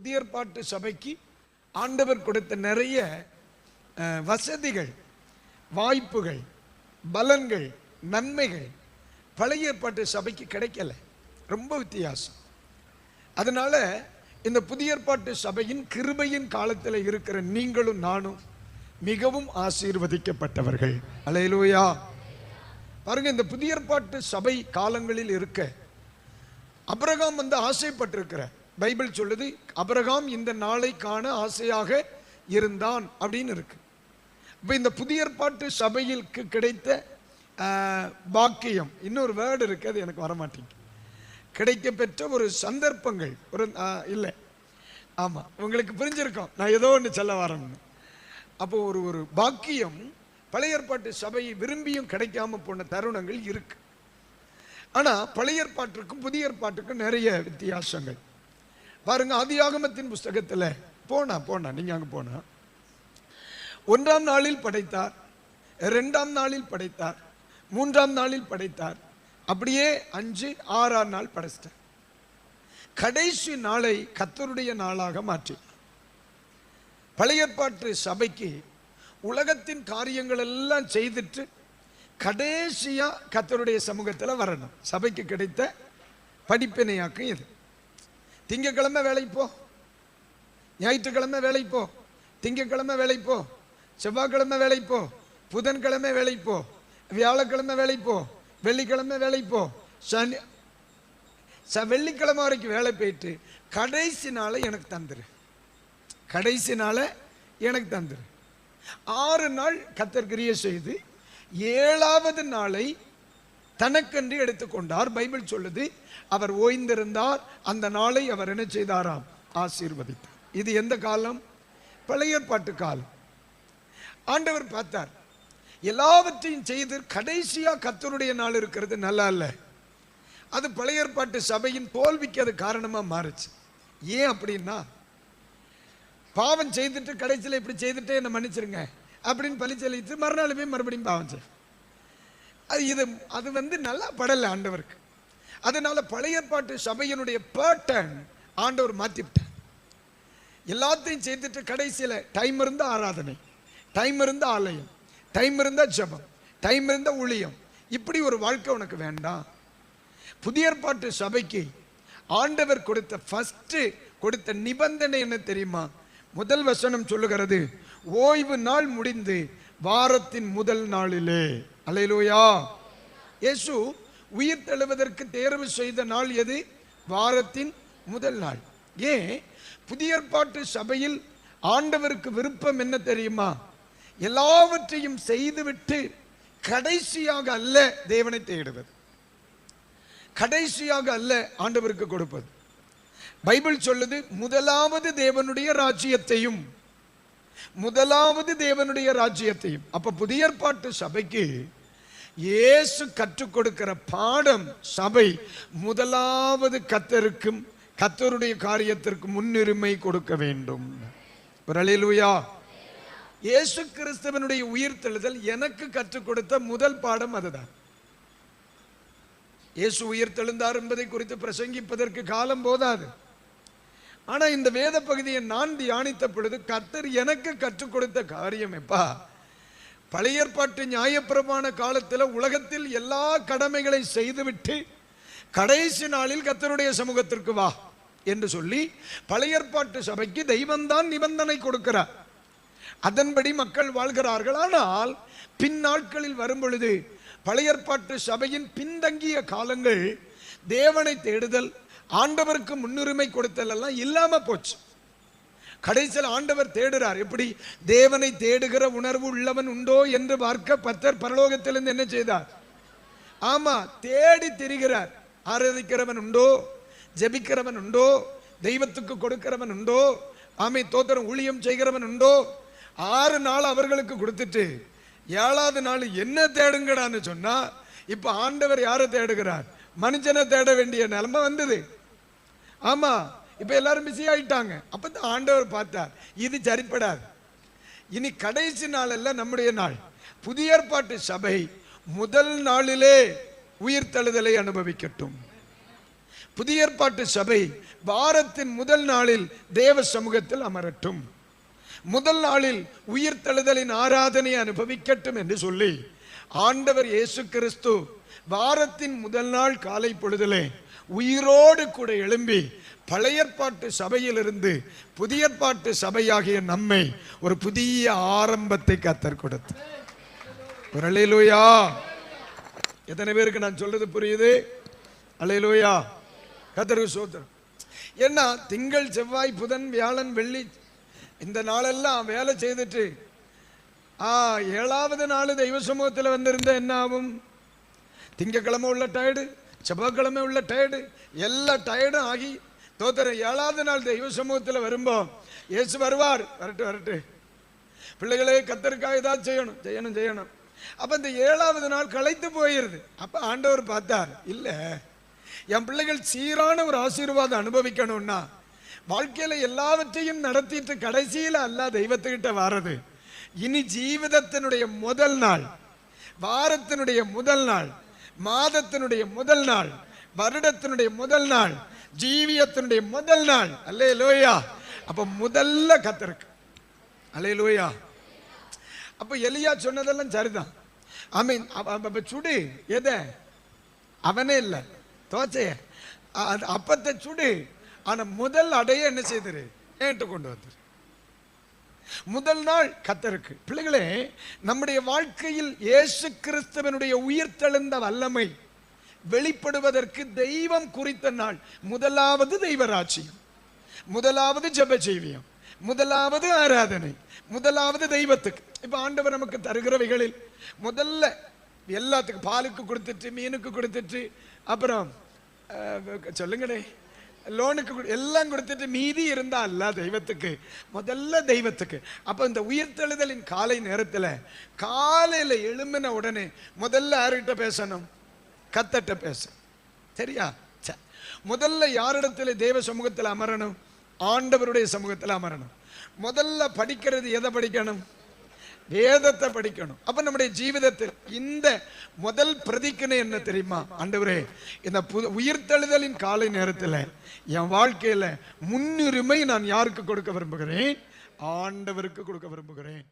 புதியற்பாட்டு சபைக்கு ஆண்டவர் கொடுத்த நிறைய அஹ், வசதிகள் வாய்ப்புகள் பலன்கள் நன்மைகள் பழைய ஏற்பாட்டு சபைக்கு கிடைக்கல. ரொம்ப வித்தியாசம். அதனால இந்த புதிய ஏற்பாட்டு சபையின் கிருபையின் காலத்தில் இருக்கிற நீங்களும் நானும் மிகவும் ஆசீர்வதிக்கப்பட்டவர்கள். அலையலூயா. பாருங்க இந்த புதிய ஏற்பாட்டு சபை காலங்களில் இருக்க அபிரகாம் வந்து ஆசைப்பட்டிருக்கிற பைபிள் சொல்லுது அபரகாம் இந்த நாளை காண ஆசையாக இருந்தான் அப்படின்னு இருக்கு. இப்போ இந்த புதிய ஏற்பாட்டு சபையிற்கு கிடைத்த பாக்கியம் இன்னொரு வேர்டு இருக்கு அது எனக்கு வர மாட்டேங்குது கிடைக்க பெற்ற ஒரு சந்தர்ப்பங்கள் ஒரு இல்லை. ஆமாம் உங்களுக்கு புரிஞ்சிருக்கோம் நான் ஏதோ ஒன்று சொல்ல வரேன்னு. அப்போ ஒரு ஒரு பாக்கியம் பழைய ஏற்பாட்டு சபையை விரும்பியும் கிடைக்காம போன தருணங்கள் இருக்கு. ஆனால் பழைய ஏற்பாட்டிற்கும் புதிய ஏற்பாட்டுக்கும் நிறைய வித்தியாசங்கள். பாருங்க ஆதியாகமத்தின் புஸ்தகத்தில் போனா போனா நீங்க அங்க போனா. ஒன்றாம் நாளில் படைத்தார் இரண்டாம் நாளில் படைத்தார் மூன்றாம் நாளில் படைத்தார். அப்படியே அஞ்சு ஆறாம் நாள் படைச்சிட்டார். கடைசி நாளை கத்தருடைய நாளாக மாற்றி. பழையற்பாட்டு சபைக்கு உலகத்தின் காரியங்கள் எல்லாம் செய்துட்டு கடைசியாக கத்தருடைய சமூகத்தில் வரணும். சபைக்கு கிடைத்த படிப்பினையாக்கும் இது. திங்கக்கிழமை வேலைக்கு போ. ஞாயிற்றுக்கிழமை வேலைக்கு போ. திங்கக்கிழமை வேலைக்கு போ. செவ்வாய்க்கிழமை வேலைக்கு போ. புதன்கிழமை வேலைக்கு போ. வியாழக்கிழமை வேலைக்கு போ. வெள்ளிக்கிழமை வேலைக்கு போ. சனி ச வெள்ளிக்கிழமை வரைக்கும் வேலை போயிட்டு கடைசி நாளை எனக்கு தந்துரு. கடைசி நாளை எனக்கு தந்துரு. ஆறு நாள் கத்தர்கிரியை செய்து ஏழாவது நாளை தனக்கென்று எடுத்துக்கொண்டார். பைபிள் சொல்லுது அவர் ஓய்ந்திருந்தார் அந்த நாளை அவர் என்ன செய்தாராம்? ஆசீர்வதித்தார். இது எந்த காலம்? பழையற்பாட்டு காலம். ஆண்டவர் பார்த்தார் எல்லாவற்றையும் செய்து கடைசியாக கத்தருடைய நாள் இருக்கிறது நல்லா இல்லை. அது பழைய ஏற்பாட்டு சபையின் தோல்விக்கு அது காரணமாக மாறுச்சு. ஏன் அப்படின்னா பாவம் செய்துட்டு கடைசியில் இப்படி செய்துட்டு என்னை மன்னிச்சிருங்க அப்படின்னு பழி செலுத்து மறுநாள் போய் மறுபடியும் பாவம் செய் அது இது அது வந்து நல்லா படலை ஆண்டவருக்கு. அதனால பழைய பாட்டு சபையினுடைய பேட்டர்ன் ஆண்டவர் மாற்றிவிட்டார். எல்லாத்தையும் செய்துட்டு கடைசியில் டைம் இருந்தால் ஆராதனை டைம் இருந்தால் ஆலயம் டைம் இருந்தால் ஜபம் டைம் இருந்தால் ஊழியம். இப்படி ஒரு வாழ்க்கை உனக்கு வேண்டாம். புதிய ஏற்பாட்டு சபைக்கு ஆண்டவர் கொடுத்த ஃபஸ்ட்டு கொடுத்த நிபந்தனை என்ன தெரியுமா? முதல் வசனம் சொல்லுகிறது ஓய்வு நாள் முடிந்து வாரத்தின் முதல் நாளிலே. அலையிலூயா. இயேசு உயிர் தெழுவதற்கு தேர்வு செய்த நாள் எது? வாரத்தின் முதல் நாள். ஏன்? புதிய ஏற்பாட்டு சபையில் ஆண்டவருக்கு விருப்பம் என்ன தெரியுமா? எல்லாவற்றையும் செய்துவிட்டு கடைசியாக அல்ல தேவனை தேடுவது. கடைசியாக அல்ல ஆண்டவருக்கு கொடுப்பது. பைபிள் சொல்லுது முதலாவது தேவனுடைய ராஜ்யத்தையும் முதலாவது தேவனுடைய ராஜ்யத்தையும். அப்ப புதிய ஏற்பாட்டு சபைக்கு இயேசு கற்றுக் கொடுக்கிற பாடம் சபை. முதலாவது கத்தருக்கும் கத்தருடைய காரியத்திற்கு முன்னுரிமை கொடுக்க வேண்டும். ஒரு அலையிலுயா இயேசு கிறிஸ்தவனுடைய உயிர்த்தெழுதல் எனக்கு கற்றுக் கொடுத்த முதல் பாடம் அதுதான். இயேசு உயிர் தெழுந்தார் என்பதை குறித்து பிரசங்கிப்பதற்கு காலம் போதாது. ஆனா இந்த வேத பகுதியை நான் தியானித்த பொழுது கர்த்தர் எனக்கு கற்றுக் கொடுத்த காரியம் எப்பா? பழைய ஏற்பாட்டு நியாயப்பிரமாண காலத்தில் உலகத்தில் எல்லா கடமைகளை செய்துவிட்டு கடைசி நாளில் கத்தருடைய சமூகத்திற்கு வா என்று சொல்லி பழைய ஏற்பாட்டு சபைக்கு தெய்வம்தான் நிபந்தனை கொடுக்கிறார். அதன்படி மக்கள் வாழ்கிறார்கள். ஆனால் பின் நாட்களில் வரும் பொழுது பழைய ஏற்பாட்டு சபையின் பின்தங்கிய காலங்கள் தேவனை தேடுதல் ஆண்டவருக்கு முன்னுரிமை கொடுத்தல் எல்லாம் இல்லாமல் போச்சு. கடைசியில் ஆண்டவர் தேடுறார். எப்படி? தேவனை தேடுகிற உணர்வு உள்ளவன் உண்டோ என்று பார்க்க பத்தர் பரலோகத்திலிருந்து என்ன செய்தார்? ஆமா தேடி திரிகிறார். ஆராதிக்கிறவன் உண்டோ? ஜெபிக்கிறவன் உண்டோ? தெய்வத்துக்கு கொடுக்கிறவன் உண்டோ? ஆமை தோத்திரம் ஊழியம் செய்கிறவன் உண்டோ? ஆறு நாள் அவர்களுக்கு கொடுத்துட்டு ஏழாவது நாள் என்ன தேடுங்கடான்னு சொன்னா இப்ப ஆண்டவர் யாரை தேடுகிறார்? மனுஷனை தேட வேண்டிய நிலைமை வந்தது. ஆமா இப்போ எல்லாரும் பிஸி ஆயிட்டாங்க. அப்பதான் ஆண்டவர் பார்த்தார். இது சரிப்படாது. இனி கடைசி நாள் அல்ல நம்முடைய நாள். புதிய ஏற்பாட்டு சபை முதல் நாளிலே உயிர் தழுதலை அனுபவிக்கட்டும். புதிய ஏற்பாட்டு சபை வாரத்தின் முதல் நாளில் தேவ சமூகத்தில் அமரட்டும். முதல் நாளில் உயிர்த்தெழுதலின் ஆராதனை அனுபவிக்கட்டும் என்று சொல்லி ஆண்டவர் இயேசு கிறிஸ்து வாரத்தின் முதல் நாள் காலை பொழுதிலே உயிரோடு கூட எழும்பி பழையற்பாட்டு சபையிலிருந்து புதியற்பாட்டு சபையாகிய நம்மை ஒரு புதிய ஆரம்பத்தை கத்தர் கொடுத்து. ஒரு எத்தனை பேருக்கு நான் சொல்றது புரியுது? அலையிலூயா கத்தருக்கு சோத்திரம். ஏன்னா திங்கள் செவ்வாய் புதன் வியாழன் வெள்ளி இந்த நாளெல்லாம் வேலை செய்துட்டு ஆ ஏழாவது நாள் தெய்வ சமூகத்தில் வந்திருந்த என்ன ஆகும்? திங்கக்கிழமை உள்ள டயர்டு செவ்வாய்க்கிழமை உள்ள டயர்டு எல்லா டயர்டும் ஆகி தோத்தர ஏழாவது நாள் தெய்வ சமூகத்தில் வரும்போ இயேசு வருவார். வரட்டு வரட்டு. பிள்ளைகளே கத்தருக்காக ஏதாவது செய்யணும் செய்யணும் செய்யணும். அப்ப இந்த ஏழாவது நாள் களைத்து போயிருது. அப்ப ஆண்டவர் பார்த்தார் இல்ல என் பிள்ளைகள் சீரான ஒரு ஆசீர்வாதம் அனுபவிக்கணும்னா வாழ்க்கையில எல்லாவற்றையும் நடத்திட்டு கடைசியில அல்ல தெய்வத்துக்கிட்ட வாரது. இனி ஜீவிதத்தினுடைய முதல் நாள் வாரத்தினுடைய முதல் நாள் மாதத்தினுடைய முதல் நாள் வருடத்தினுடைய முதல் நாள் ஜீவியத்தினுடைய முதல் நாள். அல்லே லோயா அப்ப முதல்ல கத்திருக்கு. அல்லே லோயா அப்ப எலியா சொன்னதெல்லாம் சரிதான். ஐ மீன் அப்ப சுடு. எதை? அவனே இல்லை. தோச்சைய அது அப்பத்தை சுடு. ஆனால் முதல் அடைய என்ன செய்திரு? ஏன்ட்டு கொண்டு வந்துரு. முதல் நாள் கத்தருக்கு. பிள்ளைகளே நம்முடைய வாழ்க்கையில் இயேசு கிறிஸ்துவனுடைய உயிர்த்தெழுந்த வல்லமை. வெளிப்படுவதற்கு தெய்வம் குறித்த நாள். முதலாவது தெய்வராட்சியம் முதலாவது ஜெப ஜீவியம் முதலாவது ஆராதனை. முதலாவது தெய்வத்துக்கு. இப்ப ஆண்டவர் நமக்கு தருகிறவைகளில் முதல்ல எல்லாத்துக்கும் பாலுக்கு கொடுத்துட்டு மீனுக்கு கொடுத்துட்டு அப்புறம் சொல்லுங்களே லோனுக்கு எல்லாம் கொடுத்துட்டு மீதி இருந்தா அல்ல தெய்வத்துக்கு. முதல்ல தெய்வத்துக்கு. அப்ப இந்த உயிர்த்தெழுதலின் காலை நேரத்துல காலையில எழும்பின உடனே முதல்ல யார்கிட்ட பேசணும்? கத்தட்ட பேச. சரியா? முதல்ல யாரிடத்துல தேவ சமூகத்தில் அமரணும்? ஆண்டவருடைய சமூகத்தில் அமரணும். முதல்ல படிக்கிறது எதை படிக்கணும்? வேதத்தை படிக்கணும். அப்ப நம்முடைய ஜீவிதத்தில் இந்த முதல் பிரதிக்கணை என்ன தெரியுமா? ஆண்டவரே இந்த புது உயிர்த்தெழுதலின் காலை நேரத்தில் என் வாழ்க்கையில முன்னுரிமை நான் யாருக்கு கொடுக்க விரும்புகிறேன்? ஆண்டவருக்கு கொடுக்க விரும்புகிறேன்.